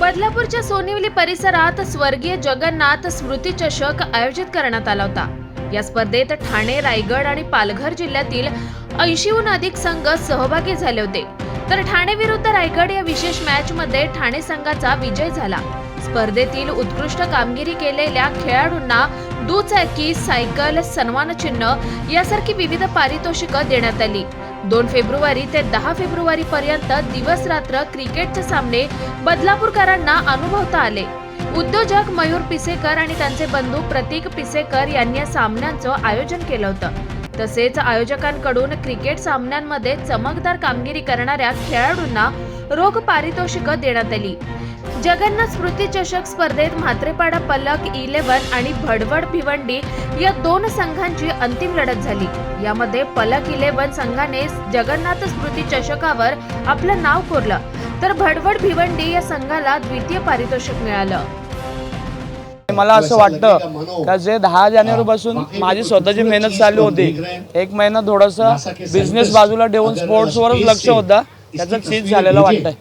बदलापूरच्या सोनिवली परिसरात स्वर्गीय जगन्नाथ स्मृती चषक आयोजित करण्यात आला होता. या स्पर्धेत ठाणे रायगड आणि पालघर जिल्ह्यातील ऐंशीहून अधिक संघ सहभागी झाले होते. तर ठाणे विरुद्ध रायगड या विशेष मॅच मध्ये ठाणे संघाचा विजय झाला. स्पर्धेतील उत्कृष्ट कामगिरी केलेल्या खेळाडूंना दुचाकी सायकल सन्मान चिन्ह यासारखी विविध पारितोषिकं देण्यात आली. दोन फेब्रुवारी ते दहा फेब्रुवारी पर्यंत दिवस रात्र क्रिकेटचे सामने बदलापूरकरांना अनुभवता आले. उद्योजक मयूर पिसेकर आणि त्यांचे बंधू प्रतीक पिसेकर यांनी या सामन्यांचं आयोजन केलं होतं. तसेच आयोजकांकडून क्रिकेट सामन्यांमध्ये चमकदार कामगिरी करणाऱ्या खेळाडूंना रोख पारितोषिकं देण्यात आली. जगन्नाथ स्मृती चषक स्पर्धेत म्हात्रेपाडा पलक इलेव्हन आणि भडवड भिवंडी या दोन संघांची अंतिम लढत झाली. यामध्ये पलक इलेव्हन संघाने जगन्नाथ स्मृती चषकावर आपलं नाव कोरलं. तर भडवड भिवंडी या संघाला द्वितीय पारितोषिक मिळालं. मला असं वाटतं का जे दहा जानेवारी पासून माझी स्वतःची मेहनत चालू होती. एक महिना थोडंसं बिझनेस बाजूला ठेवून स्पोर्ट्सवरच लक्ष होतं. त्याचं चीज झालेलं वाटतंय.